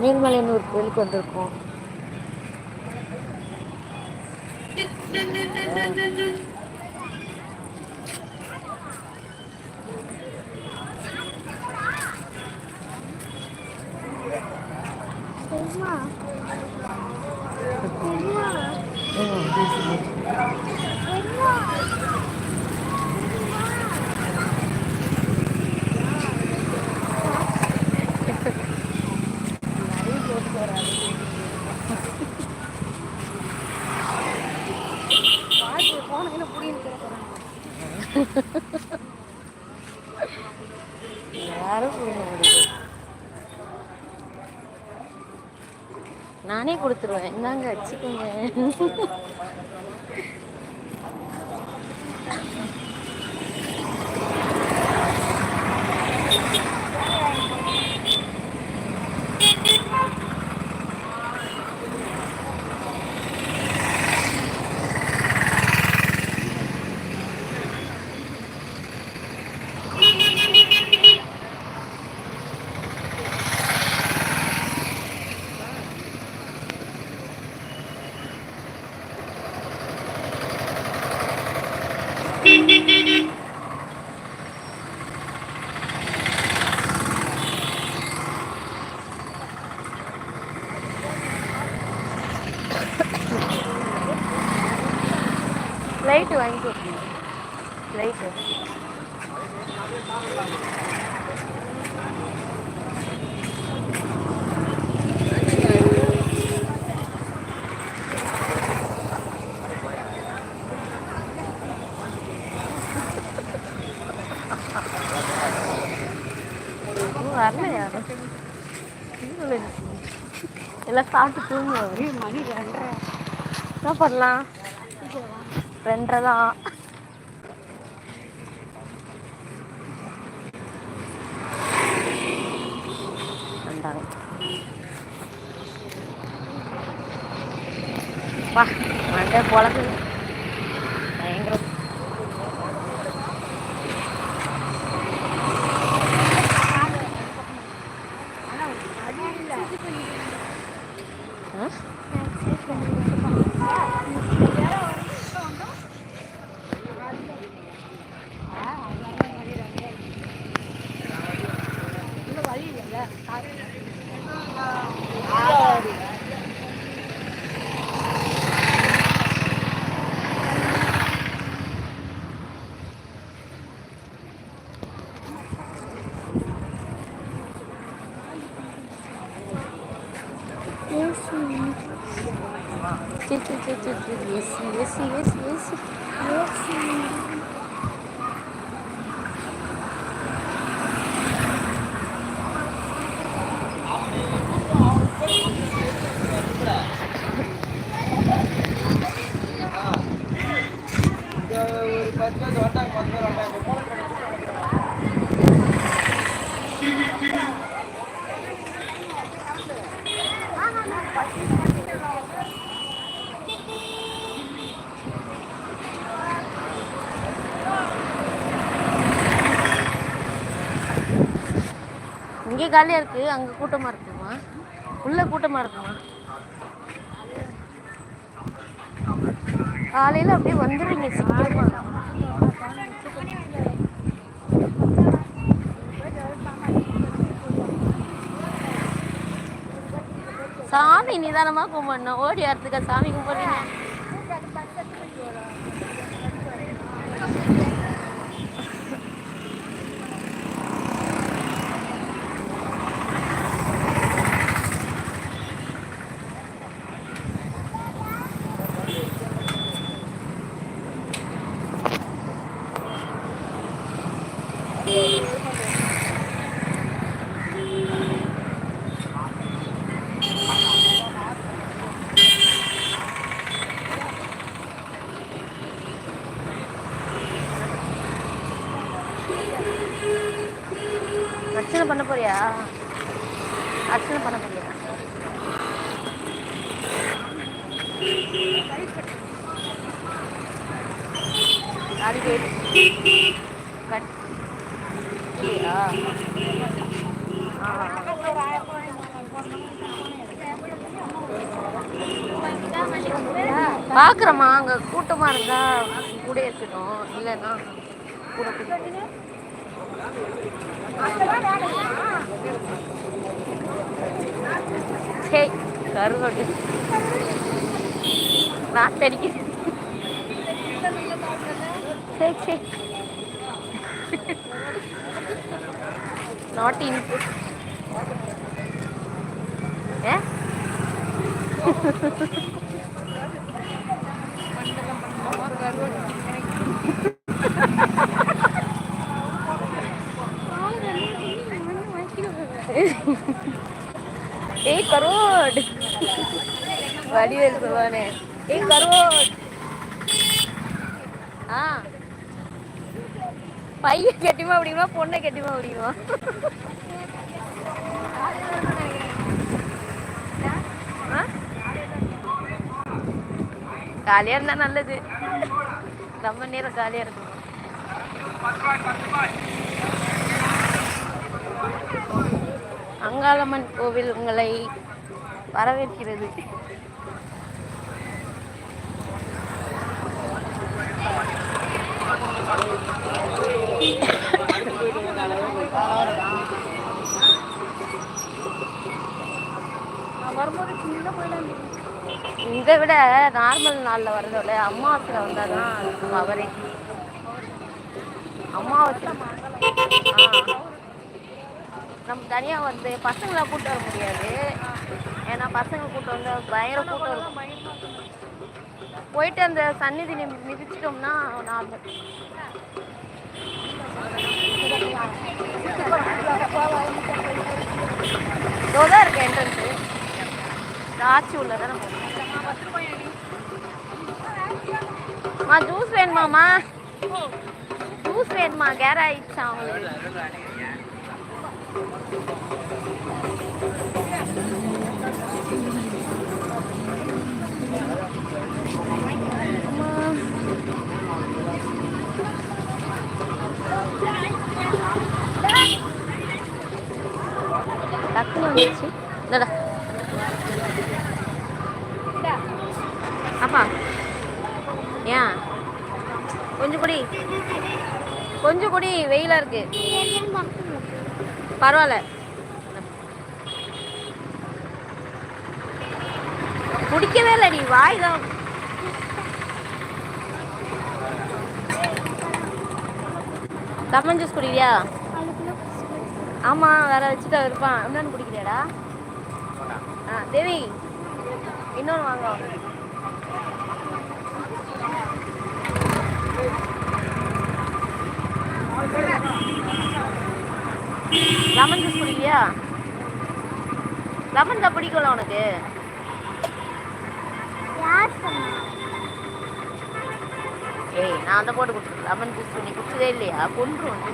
மேல்மலையனூர் கோயிலுக்கு வந்திருக்கோ பெரிமா பெரிமா பெரிமா யாரும் போக முடியாது நானே குடுத்துருவேன். இந்தாங்க வச்சுக்கோங்க. லைட் வாங்கி கொடுக்கணும் லைட்டு வரல யாரும் எல்லாம் சாப்பிட்டு தூங்குவாங்க. மணி ரெண்டரை. என்ன பண்ணலாம்? ரெண்டரை தான். வந்தாங்க வா மண்டை பொழக்குது. Eu sumi. Esse, esse, esse, esse. Eu sumi. ஜாலியாக இருக்குது அங்கே இருக்கு. அங்க கூட்டமா இருக்குமா? உள்ளே கூட்டமாக இருக்குமா? காலையில் அப்படியே வந்துடுவீங்க சீக்கிரமா. சாமி நிதானமாக கும்பிடணும். ஓடி வரதுக்கா சாமி கும்பிடுறீங்க அர்ச்சனை பண்ண போறியா அர்ச்சனை பண்ண போறியா அது கேட்டு கட் இல்லையா ஆ பாக்குறேம்மா அங்க கூட்டமா இருந்தா கூட இருக்கட்டும் இல்லைன்னா கூட கூட்டிட்டு சே கருவடி நான் தெரிக்க சே சே நாட் இன்புட் ஏ ஏய் கரோட் வடிவேல் சொல்லுவானே ஏ கரோட் ஆ. பையன் கெட்டிமா பிடிக்குமா பொண்ணை கெட்டிமா பிடிக்குமா? ஆ? காலியா இருந்தா நல்லது. ரொம்ப நேரம் காலியா இருக்கும் அங்காளம்மன் கோவில் உங்களை வரவேற்கிறது. இதை விட நார்மல் நாளில் வரதோட அம்மாவாசையில் வந்தால் தான் அவரே. அமாவாசை நம்ம தனியாக வந்து பசங்களை கூப்பிட்டு வர முடியாது. ஏன்னா பசங்க கூப்பிட்டு வந்து பயங்கர கூட்டம் இருக்கும். போயிட்டு அந்த சந்நிதி மிதிச்சிட்டோம்னா நார்மல். இதோதான் இருக்கு என்ட்ரன்ஸு ஆச்சி உள்ள மா ஜூஸ் வேணுமாம்மா ஜூஸ் வேணுமா? கேர் ஆயிடுச்சா அவங்களுக்கு? டக்குனு வந்துச்சு இந்தடா. அப்பா. ஏன் கொஞ்சம் குடி. கொஞ்சம் குடி. வெயிலாக இருக்கு. பரவாயில்ல. குடிக்கவே இல்லை நீ. வாய் தான். லெமன் ஜூஸ் குடிக்கிறியா? ஆமா வேற வச்சுட்டு இருப்பான் இன்னொன்று குடிக்கிறியாடா? ஆ தேவி இன்னொன்று வாங்க. Lemon juice குடிக்கிறியா? லெமன் தான் பிடிக்கும்ல உனக்கு? ஏய் நான் தான் போட்டு கொடுத்துருக்கேன். லெமன் ஜூஸ் நீ குடிச்சதே இல்லையா? கொன்று வந்து.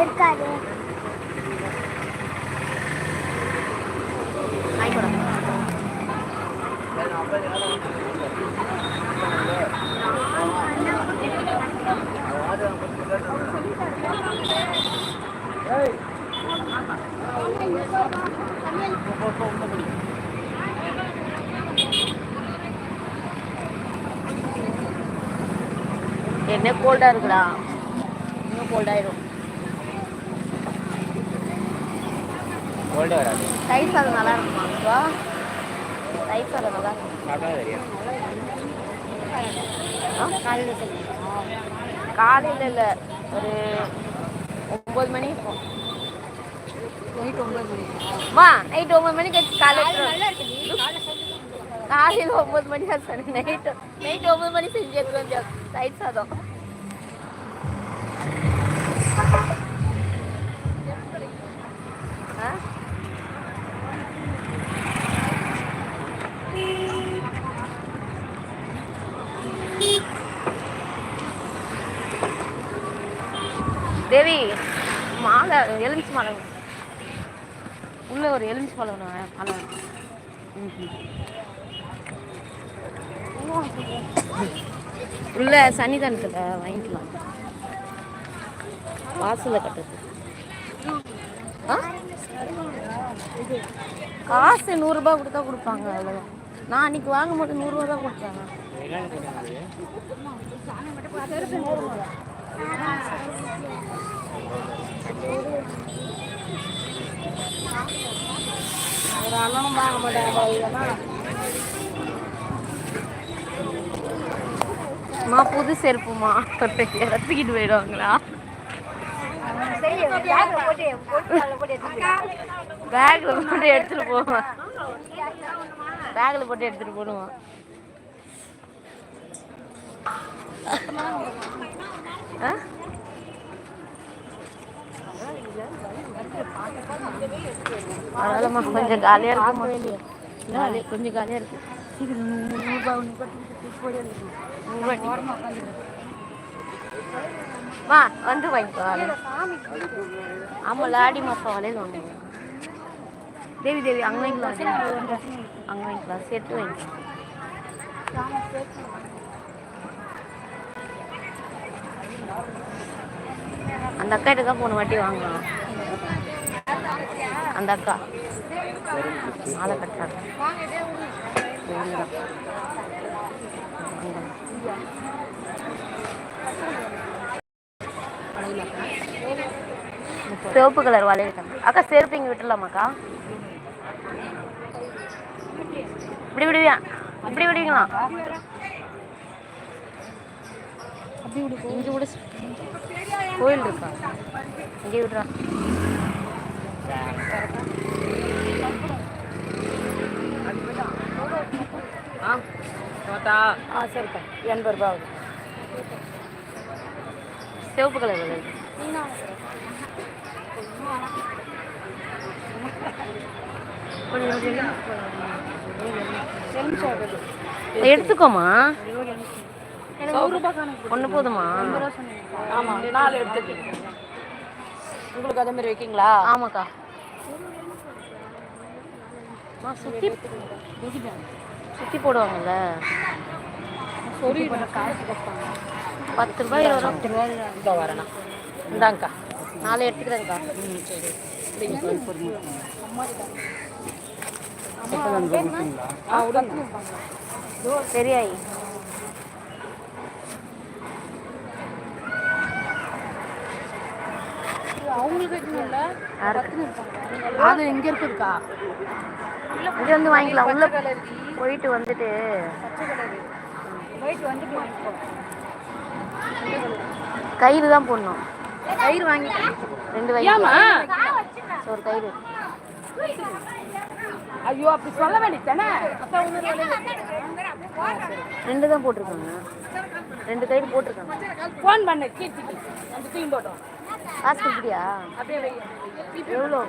இருக்காது வாங்கிக்கோடா என்ன கோல்டா இருக்குடா? இன்னும் கோல்டாயிரும் கோல்டே வராது. தயிர் சாதம் நல்லா இருக்குமா? தயிர் சாதம் நல்லா இருக்கும் காலையில் இல்லை. ஒரு ஒம்பது மணி இருக்கும் நைட் ஒம்பது மணி மா நைட் ஒம்பது மணிக்கு காலையில் காலையில் ஒம்பது மணி தான் சொன்னேன் நைட்டு நைட் ஒம்பது மணி செஞ்சு எடுத்து வந்து தயிர் சாதம் தேவி மாலை எலுமிச்சி மாலை உள்ள ஒரு எலுமிச்சி மாலை வேணும். ம்ஹும். உள்ள சன்னிதானத்தில் வாங்கிக்கலாம். வாசலில் கட்டுறது. ஆ? காசு நூறுரூபா கொடுத்தா கொடுப்பாங்க அவ்வளோதான் நான் அன்னைக்கு வாங்கும்போது நூறுரூவா தான் கொடுத்தாங்க ஒரு அண்ணனும் வாங்க மாட்டாங்க அம்மா புது செருப்புமா இறத்துக்கிட்டு போயிடுவாங்களா? பேக்ல போட்டு எடுத்துட்டு போவேன். பேக்ல போட்டு எடுத்துட்டு போடுவான்? அதனாலம்மா கொஞ்சம் காலியா இருக்கு. ஜாலியா கொஞ்சம் காலியா இருக்கு. வா வந்து வாங்கிக்கோ ஆமாம் ஆடி மாதம் வலையில் வாங்குவோம் தேவி தேவி அங்கே வாங்கிக்கலாம் அங்கே வாங்கிக்கலாம் செட்டு வாங்கிக்கலாம் அந்த அக்கா கிட்ட தான் போன வாட்டி வாங்கலாம் அந்த அக்கா. மாலை கட்டுறாங்க. சிவப்பு கலர் வளையல் அக்கா. செருப்பு இங்கே விட்டுலாமாக்கா இப்படி விடுவியா? இப்படி விடுவீங்களா? இங்கே விடு. கோயில் இருக்கா? இங்கே விடுறா. ஆ. தோத்தா ஆ சரிக்கா எண்பது ரூபா ஆகுது. சிவப்பு கலர் வளையல் எடுத்துக்கோமா. ஒன்று போதுமா? ஆமாம் நாலு எடுத்துக்கங்க உங்களுக்கு அதே மாதிரி வைக்கீங்களா? ஆமாக்கா. அம்மா, சுத்தி சுத்தி போடுவாங்கல்ல பத்து ரூபாய் இருபது ரூபா இந்த வரேண்ணா இந்தாங்கக்கா. நாலு எடுத்துக்கிறேங்க்கா ஆ விடுங்க சரியாயி அது எங்க இருக்குதுக்கா? இங்க வந்து வாங்கிக்கலாம். உள்ள போயிட்டு வந்துட்டு. கயிறு தான் போடணும். கயிறு வாங்கி ரெண்டு வயசு ஒரு கயிறு. ஐயோ அப்படி சொல்ல வேண்டியதானே ரெண்டு தான் போட்டிருக்காங்க. ரெண்டு கயிறு போட்டிருக்காங்க. ஃபோன் பண்ணு கீர்த்திக்கு. அந்த தூக்கி போட்டோம் காசு வை. எவ்வளோ?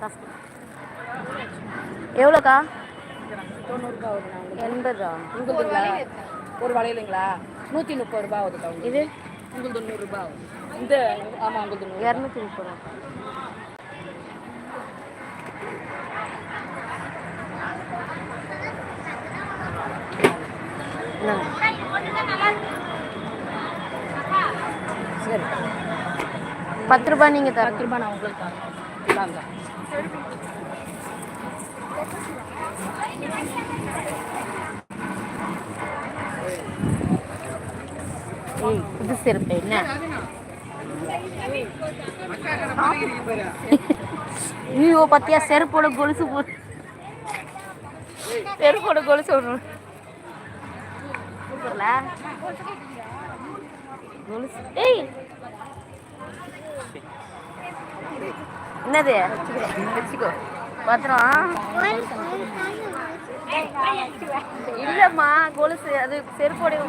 காசு எவ்வளோக்கா? தொண்ணூறுபா எண்பதா? உங்களுதுங்களா ஒரு வளையலுங்களா? நூற்றி முப்பது ரூபா ஆகுதுக்கா இது? உங்களுக்கு தொண்ணூறுரூபா ஆகுது. இந்த ஆமாம் உங்களுக்கு இரநூத்தி முப்பது ரூபா. இந்தாங்க. சரி. பத்து ரூபாய் நீங்கள் தரணும் பத்து ரூபா நான் உங்களுக்கு இந்தாங்க. ஏய் புது செருப்பு என்ன? ஐயோ பத்தியா செருப்போட கொலுசு போ செருப்போட கொலுசு ஒன்று சூப்பர்ல கொலுசு ஏய். என்னது? வச்சுக்கோ பத்திரம். இல்லம்மா கொலுசு. அது செருப்போடைய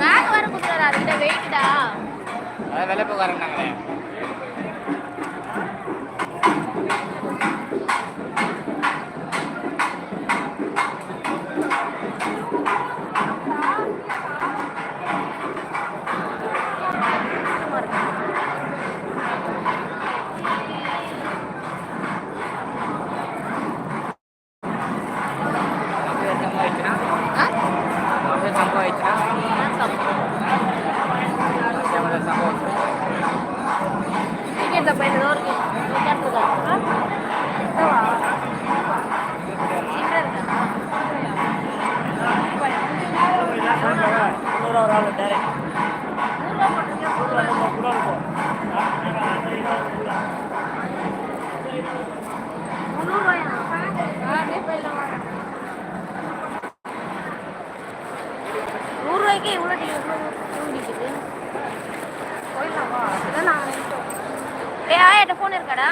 பேக் வர குடுறாரு அதுக்கிட்ட வெயிட்டா வெள்ளப்போக்காரங்க ஆ கூட ஒரு ஆள் டேரக்ட் நூறுரூவா போட்டிருக்கேன் நூறுரூவாய்க்கு எவ்வளோ டிக்கெட் டிக்கெட்டு ஏ ஃபோன் இருக்காடா?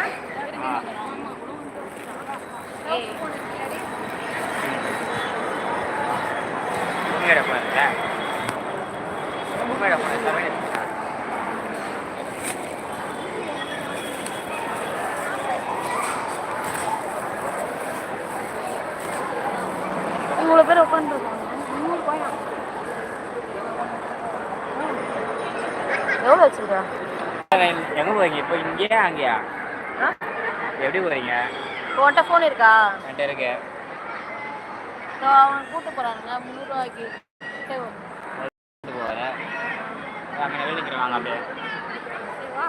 எவ்வளோ வச்சுருக்கா எங்க போறீங்க இப்போ இங்கேயா அங்கேயா ஆ எப்படி போறீங்க உன்கிட்ட ஃபோன் இருக்கா என்கிட்ட இருக்கு இதோ அவன் கூட்டு போகிறானுங்க முந்நூறுரூவாய்க்கு சரி கூட்டு போறேன் அங்கே வெளியே நிற்கிறேன் அப்படியே வா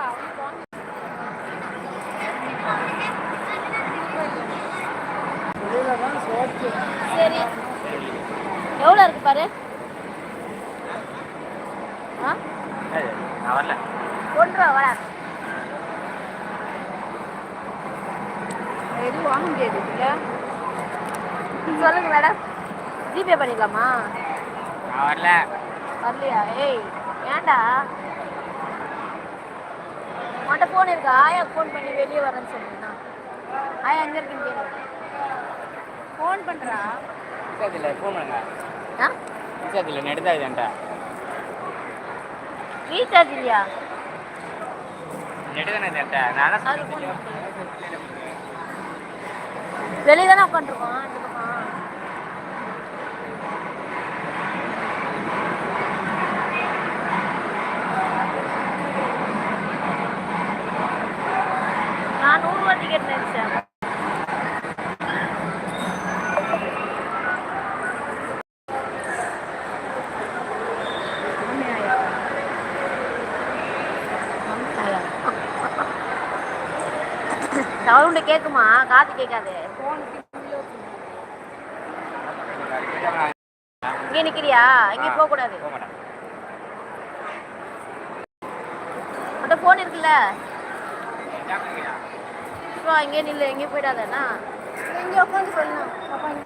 வெளியில தான் சோச்சு சரி எவ்வளோ இருக்கு பாரு? ஆ? வரல ஒன்று ரூபா வர எதுவும் வாங்க முடியாது இல்லையா? சொல்லுங்க மேடம் ஜிபே பண்ணிக்கலாமா? வரல வரலையா? ஏய் ஏன்டா? உன்கிட்ட ஃபோன் இருக்கா? ஆயா ஃபோன் பண்ணி வெளியே வரேன்னு சொல்லுங்கண்ணா ஆயா எங்கே இருக்குன்னு கேட்குறேன் ஃபோன் பண்ணுறா இல்லை ஃபோன் பண்ணுங்க ரீசார்ஜ் இல்லை நெட் தான் இதுன்ட்டா ரீசார்ஜ் இல்லையா நெட் தானே இதுன்ட்டா நான் வெளியே தானே உட்காந்துருக்கோம் இந்த பக்கம் நான் நூறுரூவா டிக்கெட் நினைச்சேன் சவுண்டு கேட்குமா காது கேட்காது இங்கே நிக்கிறியா? இங்கே போக கூடாது உன்கிட்ட ஃபோன் இருக்குல்ல. வா இங்கே நில்லு எங்கேயும் போயிடாதண்ணா இங்கே உட்காந்து சொல்லணும். பாப்பா இங்க.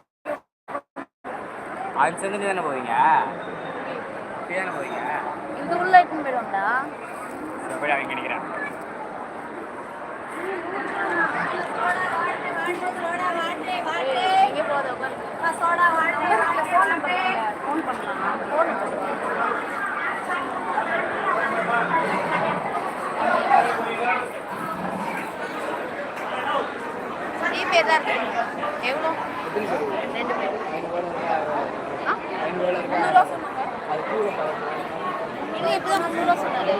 அது செஞ்சுட்டு தானே போவீங்க? தானே போவீங்க? இந்த உள்ள இட்டுன்னு போயிடுவாங்கடா எப்படி அவங்க நினைக்கிறேன் ஏய், எங்கே போகாத உட்காந்து ஃபோன் நம்பர் ஃபோன் பண்ணலாம் ஃபோன் நம்பர் தான் இருக்கு எவ்வளோ ரெண்டு பேர் ஆ முந்நூறுவா சொன்னாங்க இல்லை இப்போ தான் முந்நூறுவா சொன்னாரு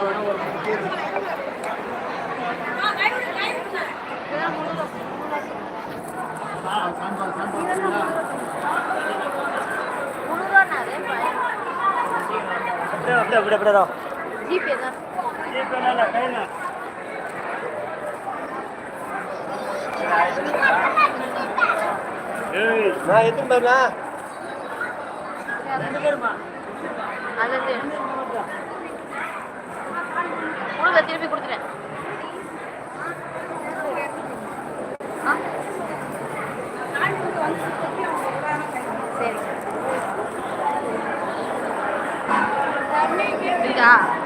இப்பதான் முந்நூறுவா முந்நூறுவான்னாரு அப்படியே அப்படியே தான் ஜிபே தான். நான் எத்தனை பேர்ண்ணா? அல்லது கொடுங்க திருப்பி கொடுத்துட்டேன் ஆ? சரி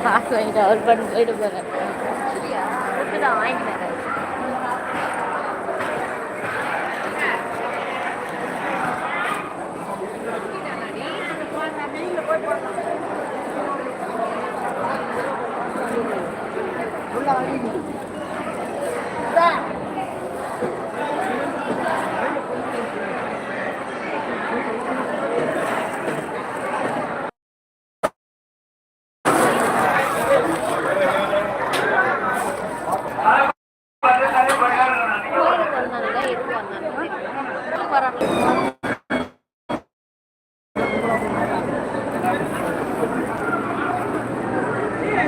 காசு வாங்கிட்டு அவர் பண்ணி போயிட்டு போகிறேன் வாங்கிட்டேன் கோயிலுக்கு வந்தானுங்க